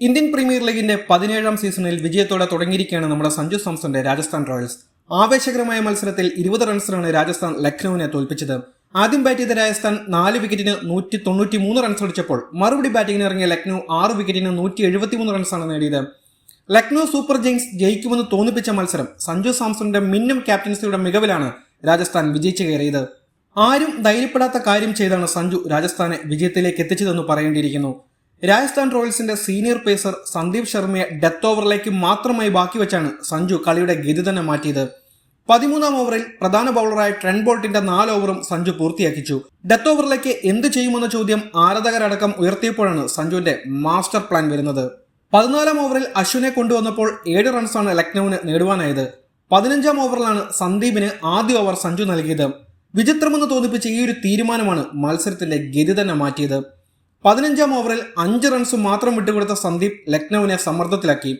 Indian premier ലീഗിന്റെ പതിനേഴാം സീസണിൽ വിജയത്തോടെ തുടങ്ങിയിരിക്കുകയാണ് നമ്മുടെ സഞ്ജു സാംസന്റെ രാജസ്ഥാൻ റോയൽസ്. ആവേശകരമായ മത്സരത്തിൽ ഇരുപത് റൺസിനാണ് രാജസ്ഥാൻ ലക്നൌവിനെ തോൽപ്പിച്ചത്. ആദ്യം ബാറ്റ് ചെയ്ത രാജസ്ഥാൻ നാല് വിക്കറ്റിന് നൂറ്റി തൊണ്ണൂറ്റി മൂന്ന് റൺസ് അടിച്ചപ്പോൾ മറുപടി ബാറ്റിംഗിന് ഇറങ്ങിയ ലക്നൌ ആറ് വിക്കറ്റിന് നൂറ്റി എഴുപത്തി മൂന്ന് റൺസാണ് നേടിയത്. ലക്നൌ സൂപ്പർ ജെയിൻസ് ജയിക്കുമെന്ന് തോന്നിപ്പിച്ച മത്സരം സഞ്ജു സാംസന്റെ മിന്നും ക്യാപ്റ്റൻസിയുടെ മികവിലാണ് രാജസ്ഥാൻ വിജയിച്ചു കയറിയത്. ആരും ധൈര്യപ്പെടാത്ത കാര്യം ചെയ്താണ് സഞ്ജു രാജസ്ഥാനെ വിജയത്തിലേക്ക് എത്തിച്ചതെന്ന് പറയേണ്ടിയിരിക്കുന്നു. രാജസ്ഥാൻ റോയൽസിന്റെ സീനിയർ പേസർ സന്ദീപ് ശർമ്മയെ ഡെത്ത് ഓവറിലേക്ക് മാത്രമായി ബാക്കി വെച്ചാണ് സഞ്ജു കളിയുടെ ഗതി തന്നെ മാറ്റിയത്. പതിമൂന്നാം ഓവറിൽ പ്രധാന ബൗളറായ ട്രെൻ ബോൾട്ടിന്റെ നാല് ഓവറും സഞ്ജു പൂർത്തിയാക്കിച്ചു. ഡെത്ത് ഓവറിലേക്ക് എന്ത് ചെയ്യുമെന്ന ചോദ്യം ആരാധകരടക്കം ഉയർത്തിയപ്പോഴാണ് സഞ്ജുവിന്റെ മാസ്റ്റർ പ്ലാൻ വരുന്നത്. പതിനാലാം ഓവറിൽ അശ്വിനെ കൊണ്ടുവന്നപ്പോൾ ഏഴ് റൺസാണ് ലക്നൌവിന് നേടുവാനായത്. പതിനഞ്ചാം ഓവറിലാണ് സന്ദീപിന് ആദ്യ ഓവർ സഞ്ജു നൽകിയത്. വിചിത്രമെന്ന് തോന്നിപ്പിച്ച ഈ ഒരു തീരുമാനമാണ് മത്സരത്തിന്റെ ഗതി തന്നെ മാറ്റിയത്. പതിനഞ്ചാം ഓവറിൽ അഞ്ച് റൺസ് മാത്രം വിട്ടുകൊടുത്ത സന്ദീപ് ലക്നൌവിനെ സമ്മർദ്ദത്തിലാക്കി.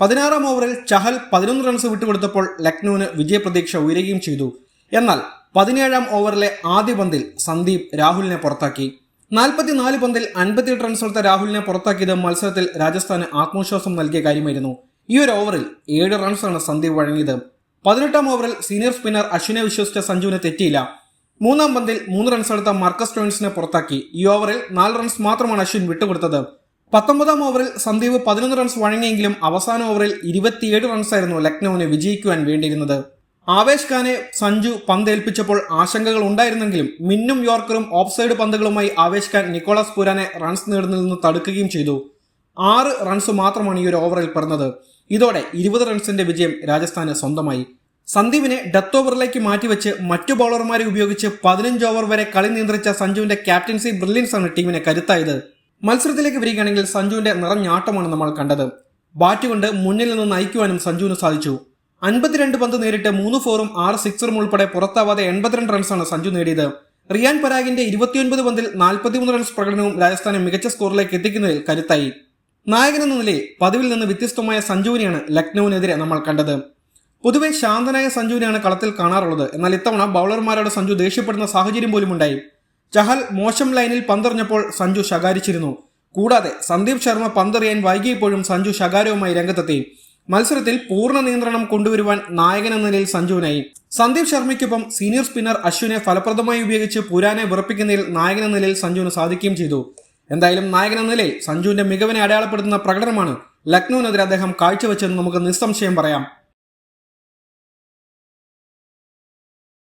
പതിനാറാം ഓവറിൽ ചഹൽ പതിനൊന്ന് റൺസ് വിട്ടുകൊടുത്തപ്പോൾ ലക്നൌവിന് വിജയപ്രതീക്ഷ ഉയരുകയും ചെയ്തു. എന്നാൽ പതിനേഴാം ഓവറിലെ ആദ്യ പന്തിൽ സന്ദീപ് രാഹുലിനെ പുറത്താക്കി. നാൽപ്പത്തിനാല് പന്തിൽ അൻപത്തിയെട്ട് റൺസ് എടുത്ത രാഹുലിനെ പുറത്താക്കിയത് മത്സരത്തിൽ രാജസ്ഥാന് ആത്മവിശ്വാസം നൽകിയ കാര്യമായിരുന്നു. ഈ ഒരു ഓവറിൽ ഏഴ് റൺസാണ് സന്ദീപ് വഴങ്ങിയത്. പതിനെട്ടാം ഓവറിൽ സീനിയർ സ്പിന്നർ അശ്വിനെ വിശ്വസിച്ച സഞ്ജുവിന് തെറ്റിയില്ല. മൂന്നാം പന്തിൽ മൂന്ന് റൺസ് എടുത്ത മാർക്കസ് സ്റ്റോയിൻസിനെ പുറത്താക്കി. ഈ ഓവറിൽ നാല് റൺസ് മാത്രമാണ് അശ്വിൻ വിട്ടുകൊടുത്തത്. പത്തൊമ്പതാം ഓവറിൽ സന്ദീപ് പതിനൊന്ന് റൺസ് വഴങ്ങിയെങ്കിലും അവസാന ഓവറിൽ ഇരുപത്തിയേഴ് റൺസായിരുന്നു ലക്നൌവിന് വിജയിക്കുവാൻ വേണ്ടിയിരുന്നത്. ആവേശ് ഖാനെ സഞ്ജു പന്തേൽപ്പിച്ചപ്പോൾ ആശങ്കകൾ ഉണ്ടായിരുന്നെങ്കിലും മിന്നും യോർക്കറും ഓഫ് സൈഡ് പന്തുകളുമായി ആവേശ് ഖാൻ നിക്കോളാസ് പുരാനെ റൺസ് നേടുന്നതിൽ നിന്ന് തടുക്കുകയും ചെയ്തു. ആറ് റൺസ് മാത്രമാണ് ഈ ഒരു ഓവറിൽ പിറന്നത്. ഇതോടെ ഇരുപത് റൺസിന്റെ വിജയം രാജസ്ഥാന് സ്വന്തമായി. സന്ദീപിനെ ഡെത്ത് ഓവറിലേക്ക് മാറ്റിവെച്ച് മറ്റു ബൗളർമാരെ ഉപയോഗിച്ച് പതിനഞ്ച് ഓവർ വരെ കളി നിയന്ത്രിച്ച സഞ്ജുവിന്റെ ക്യാപ്റ്റൻസി ബ്രില്യൻസ് ആണ് ടീമിനെ കരുത്തായത്. മത്സരത്തിലേക്ക് വരികയാണെങ്കിൽ സഞ്ജുവിന്റെ നിറഞ്ഞാട്ടമാണ് നമ്മൾ കണ്ടത്. ബാറ്റ് കൊണ്ട് മുന്നിൽ നിന്ന് നയിക്കുവാനും സഞ്ജുവിന് സാധിച്ചു. അൻപത്തിരണ്ട് പന്ത് നേരിട്ട് മൂന്ന് ഫോറും ആറ് സിക്സറും ഉൾപ്പെടെ പുറത്താവാതെ എൺപത്തിരണ്ട് റൺസാണ് സഞ്ജു നേടിയത്. റിയാൻ പരാഗിന്റെ ഇരുപത്തിയൊൻപത് പന്തിൽ നാൽപ്പത്തിമൂന്ന് റൺസ് പ്രകടനവും രാജസ്ഥാനെ മികച്ച സ്കോറിലേക്ക് എത്തിക്കുന്നതിൽ കരുത്തായി. നായകനെന്ന നിലയിൽ പതിവിൽ നിന്ന് വ്യത്യസ്തമായ സഞ്ജുവിനെയാണ് ലക്നൌവിനെതിരെ നമ്മൾ കണ്ടത്. പൊതുവെ ശാന്തനായ സഞ്ജുവിനെയാണ് കളത്തിൽ കാണാറുള്ളത്. എന്നാൽ ഇത്തവണ ബൗളർമാരോട് സഞ്ജു ദേഷ്യപ്പെടുന്ന സാഹചര്യം പോലും ഉണ്ടായി. ചഹൽ മോശം ലൈനിൽ പന്തെറിഞ്ഞപ്പോൾ സഞ്ജു ശകാരിച്ചിരുന്നു. കൂടാതെ സന്ദീപ് ശർമ്മ പന്തെറിയാൻ വൈകിയപ്പോഴും സഞ്ജു ശകാരവുമായി രംഗത്തെത്തി. മത്സരത്തിൽ പൂർണ നിയന്ത്രണം കൊണ്ടുവരുവാൻ നായകൻ എന്ന നിലയിൽ സഞ്ജുവിനായി. സന്ദീപ് ശർമ്മയ്ക്കൊപ്പം സീനിയർ സ്പിന്നർ അശ്വിനെ ഫലപ്രദമായി ഉപയോഗിച്ച് പുരാനെ വിറപ്പിക്കുന്നതിൽ നായകൻ എന്ന നിലയിൽ സഞ്ജുവിന് സാധിക്കുകയും ചെയ്തു. എന്തായാലും നായകൻ എന്ന നിലയിൽ സഞ്ജുവിന്റെ മികവിനെ അടയാളപ്പെടുത്തുന്ന പ്രകടനമാണ് ലക്നൌവിനെതിരെ അദ്ദേഹം കാഴ്ചവെച്ചെന്ന് നമുക്ക് നിസ്സംശയം പറയാം.